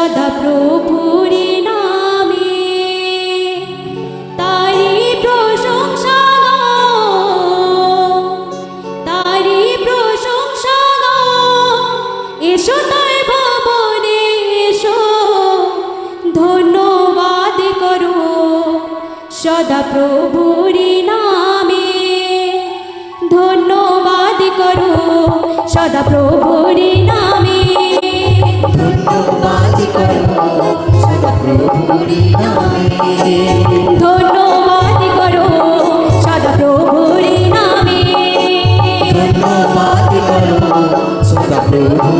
সদা প্রভুরে নামে। তারি প্রশংসা তারি প্রশংসা এসো তার ভবনে, এসো, ধন্যবাদ করো সদা প্রভুরে নামে। ধন্যবাদ করো সদা প্রভুরে নামে। ধন্যবাদ করো সদপ্রভুর নামে। ধন্যবাদ করো সদপ্রভুর নামে ধন্যবাদ করো সদপ্রভু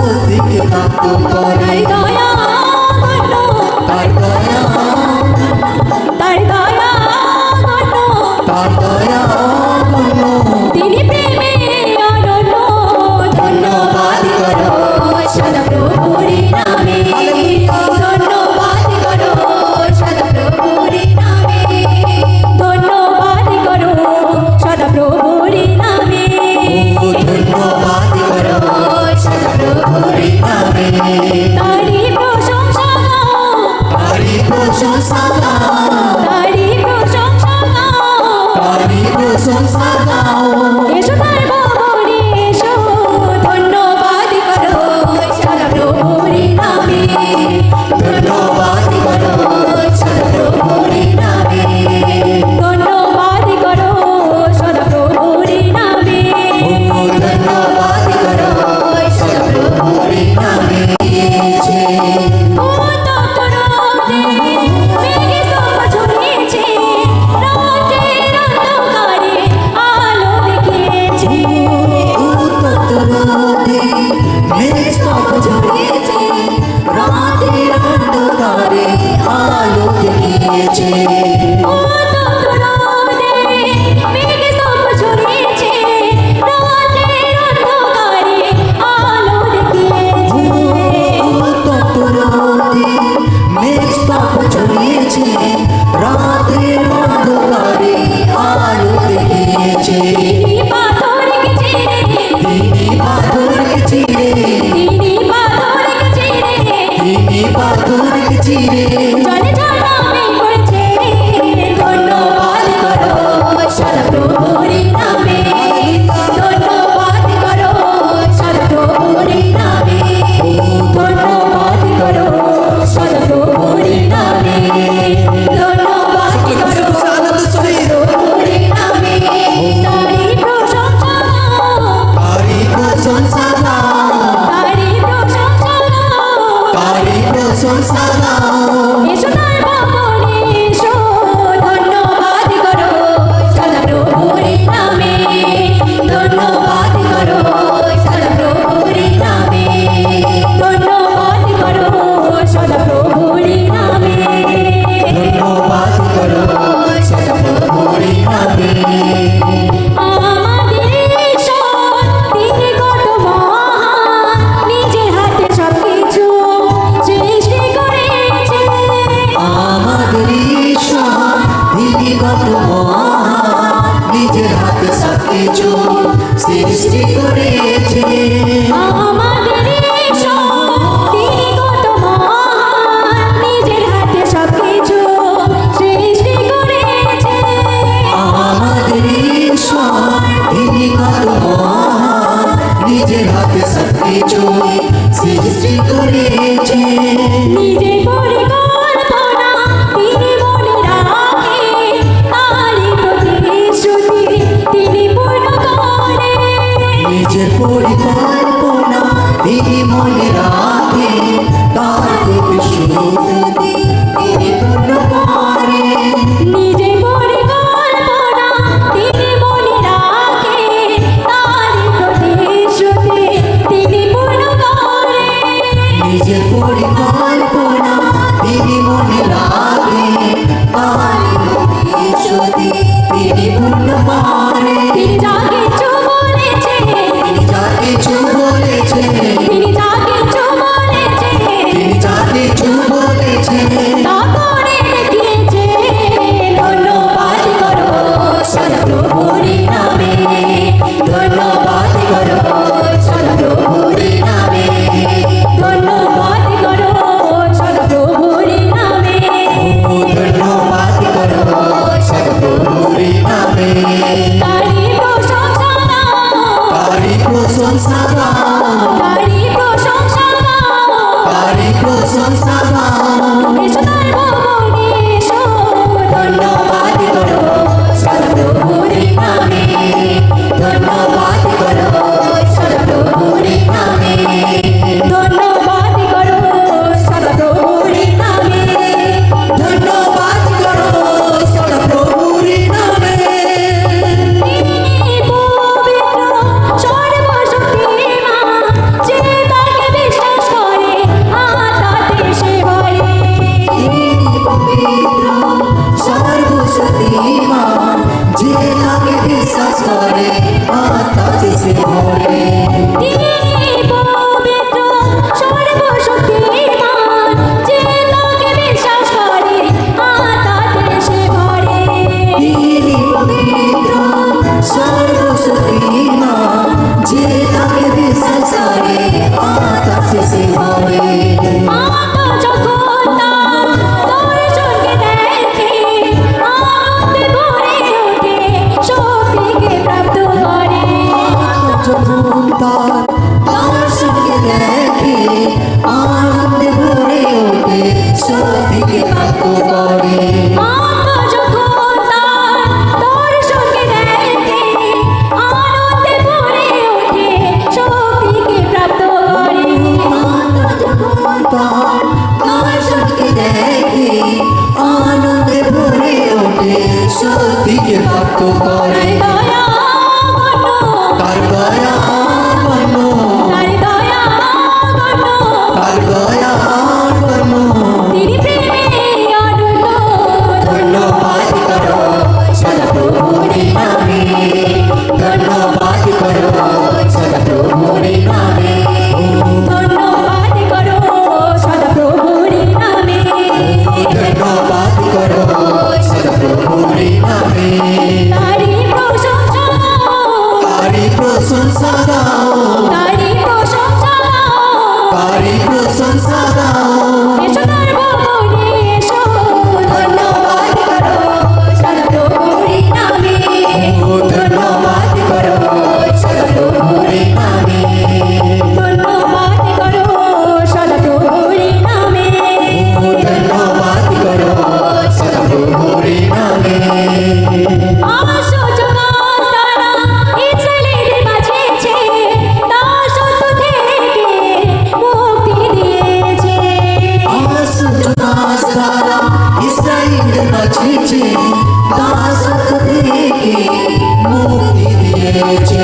মুক্তিকে প্রাপ্ত করে তার দয়া তার দয়া তার দয়া তিনি প্রেমে রাতের অন্ধকারে আলো দেখিয়েছে দিয়েছে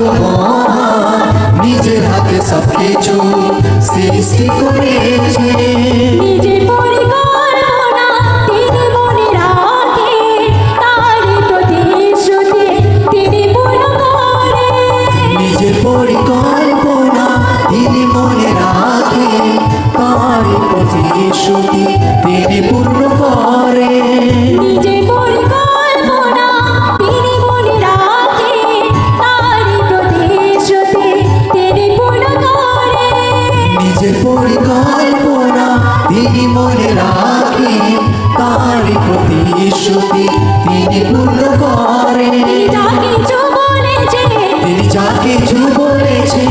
ভগবান নিজের হাতে সব কিছু সৃষ্টি করেছে। তিনি মনে রাখে তার প্রতিশ্রুতি তিনি পূর্ণ করে তিনি যা কিছু বলেছে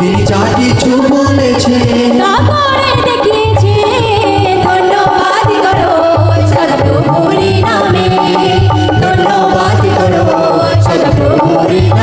তিনি যা কিছু বলেছে ধন্যবাদ করো সদপ্রভুরি নামে। ধন্যবাদ করো সদপ্রভুরি